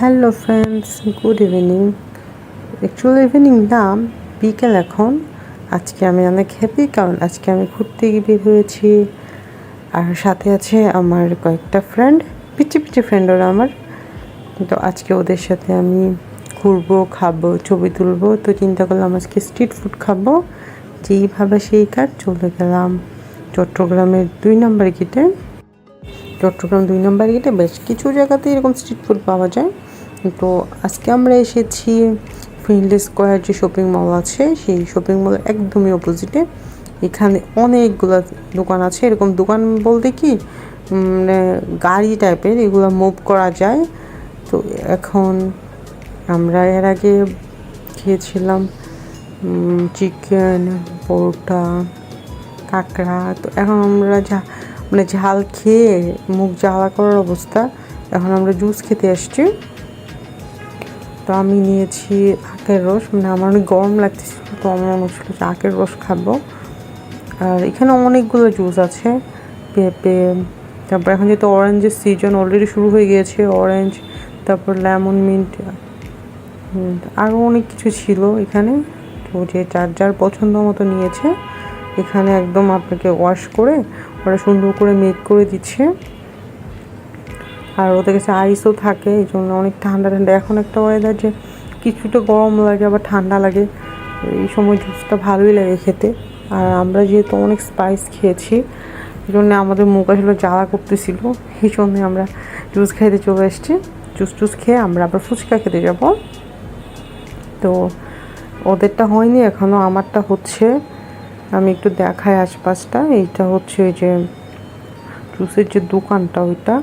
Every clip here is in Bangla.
Hello friends good evening actually evening না, বিকেল এখন। আজকে আমি অনেক হ্যাপি কারণ আজকে আমি ঘুরতে গিয়ে বের হয়েছি। আর সাথে আছে আমার কয়েকটা ফ্রেন্ড পিচি পিচি ফ্রেন্ড ওরা আমার। তো আজকে ওদের সাথে আমি ঘুরবো, খাব, ছবি তুলবো। তো চিন্তা করলাম আজকে স্ট্রিট ফুড খাব। যেইভাবে সেই কাজ চলে গেলাম। চট্টগ্রামের দুই নম্বর গেটে চট্টগ্রাম দুই নম্বর গেটে বেশ কিছু জায়গাতে এরকম স্ট্রিট ফুড পাওয়া যায়। তো আজকে আমরা এসেছি ফিনলি স্কোয়ার যে শপিং মল আছে, সেই শপিং মলের একদমই অপোজিটে এখানে অনেকগুলো দোকান আছে। এরকম দোকান বলতে কি? মানে গাড়ি টাইপের এগুলো মুভ করা যায়। তো এখন আমরা এর আগে খেয়েছিলাম চিকেন পরোটা, কাঁকড়া। তো এখন আমরা যা মানে ঝাল খেয়ে মুখ জ্বালা করার অবস্থা। এখন আমরা জুস খেতে আসছি। তো আমি নিয়েছি আখের রস। মানে আমার অনেক গরম লাগতেছিল তো আমার মনে হচ্ছিল যে আখের রস খাব। আর এখানে অনেকগুলো জুস আছে। পেঁপে, তারপর এখন যেহেতু অরেঞ্জের সিজন অলরেডি শুরু হয়ে গিয়েছে অরেঞ্জ তারপর লেমন মিন্ট আরও অনেক কিছু ছিল এখানে। তো যে যার যার পছন্দ মতো নিয়েছে। এখানে একদম আপনাকে ওয়াশ করে ওরা সুন্দর করে মেক করে দিচ্ছে। আর ওদের কাছে আইসও থাকে, এই জন্য অনেক ঠান্ডা ঠান্ডা। এখন একটা ওয়েদার যে কিছুটা গরম লাগে, আবার ঠান্ডা লাগে। এই সময় জুসটা ভালোই লাগে খেতে। আর আমরা যেহেতু অনেক স্পাইস খেয়েছি, এই জন্য আমাদের মুখ আসলে জ্বালা করতেছিল। এই জন্যে আমরা জুস খাইতে চলে এসেছি। জুস টুস খেয়ে আমরা আবার ফুচকা খেতে যাব। তো ওদেরটা হয়নি এখনও আমারটা হচ্ছে। আমি একটু দেখাই আশপাশটা। এইটা হচ্ছে ওই যে জুসের যে দোকানটা ওইটা।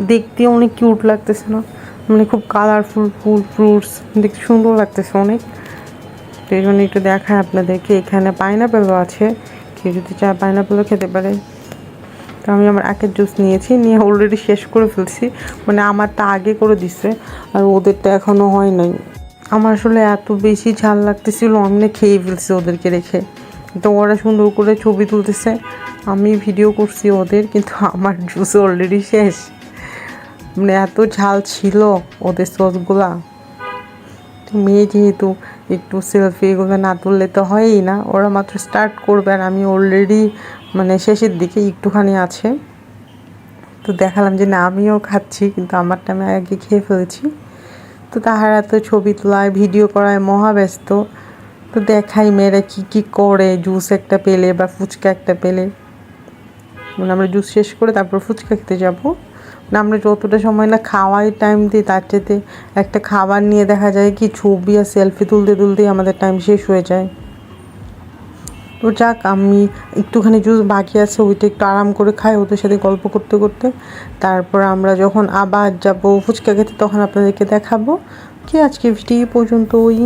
দেখতে অনেক কিউট লাগতেছে না? মানে খুব কালারফুল ফুল ফ্রুটস দেখতে সুন্দর লাগতেছে অনেক। এই জন্য একটু দেখায় আপনাদেরকে। এখানে পাইনাপেলও আছে। কেউ যদি চায় পাইনাপেলও খেতে পারে। তো আমি আমার একের জুস নিয়েছি, নিয়ে অলরেডি শেষ করে ফেলছি। মানে আমারটা আগে করে দিছে, আর ওদেরটা এখনও হয় নাই। আমার আসলে এত বেশি ঝাল লাগতেছিল আমি খেয়ে ফেলছি ওদেরকে রেখে। তো ওরা সুন্দর করে ছবি তুলতেছে। আমি ভিডিও করছি ওদের, কিন্তু আমার জুস অলরেডি শেষ। মানে এত ঝাল ছিল ওদের সসগুলা মেয়ে যেহেতু একটু সেলফি এগুলো না তুললে তো হয়ই না, ওরা মাত্র স্টার্ট করবে আর আমি অলরেডি মানে শেষের দিকে একটুখানি আছে। তো দেখালাম যে না, আমিও খাচ্ছি, কিন্তু আমারটা আমি আগে খেয়ে ফেলেছি। তো তাহারা তো ছবি তোলায় ভিডিও করায় মহাব্যস্ত তো দেখাই মেয়েরা কী কী করে জুস একটা পেলে বা ফুচকা একটা পেলে। মানে আমরা জুস শেষ করে তারপর ফুচকা খেতে যাব। মানে আমরা যতটা সময় না খাওয়াই টাইম দিই, তার চাইতে একটা খাবার নিয়ে দেখা যায় কি, ছবি আর সেলফি তুলতে তুলতেই আমাদের টাইম শেষ হয়ে যায়। তো যাক, আমি একটুখানি জুস বাকি আছে, ওইটা একটু আরাম করে খাই, ওদের সাথে গল্প করতে করতে। তারপর আমরা যখন আবার যাব ফুচকা খেতে, তখন আপনাদেরকে দেখাবো। কি আজকে ভিডিও পর্যন্ত ওই